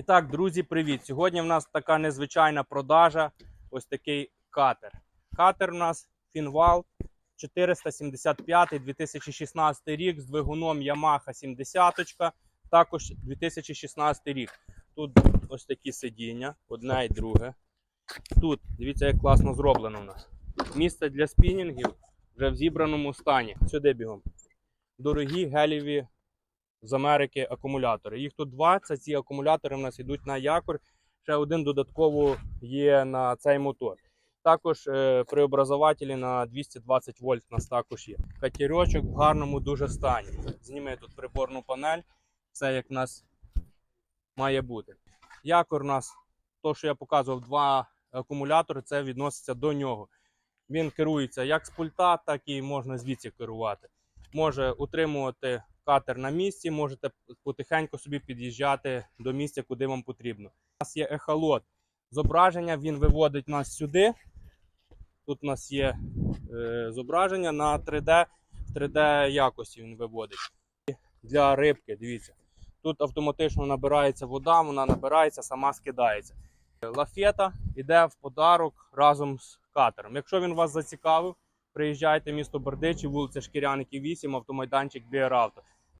І так, друзі, привіт! Сьогодні в нас така незвичайна продажа. Ось такий катер. Катер у нас Фінвал 475 2016 рік з двигуном Yamaha 70, також 2016 рік. Тут ось такі сидіння, одне і друге. Тут, дивіться, як класно зроблено у нас. Місце для спінінгів вже в зібраному стані. Сюди бігом. Дорогі гелєві з Америки акумулятори. Їх тут два. Це ці акумулятори в нас йдуть на якорь. Ще один додатково є на цей мотор. Також е, преобразователі на 220 вольт у нас також є. Катерочок в гарному дуже стані. Зніми тут приборну панель. Все як в нас має бути. Якор у нас, то, що я показував, два акумулятори, це відноситься до нього. Він керується як з пульта, так і можна звідси керувати. Може утримувати катер на місці, можете потихеньку собі під'їжджати до місця, куди вам потрібно. У нас є ехолот. Зображення він виводить нас сюди. Тут у нас є е, зображення на 3D, 3D якості він виводить. Для рибки, дивіться. Тут автоматично набирається вода, вона набирається, сама скидається. Лафета йде в подарок разом з катером. Якщо він вас зацікавив, приїжджайте в місто Бердичі, вулиця Шкіряників 8, автомайданчик Auto.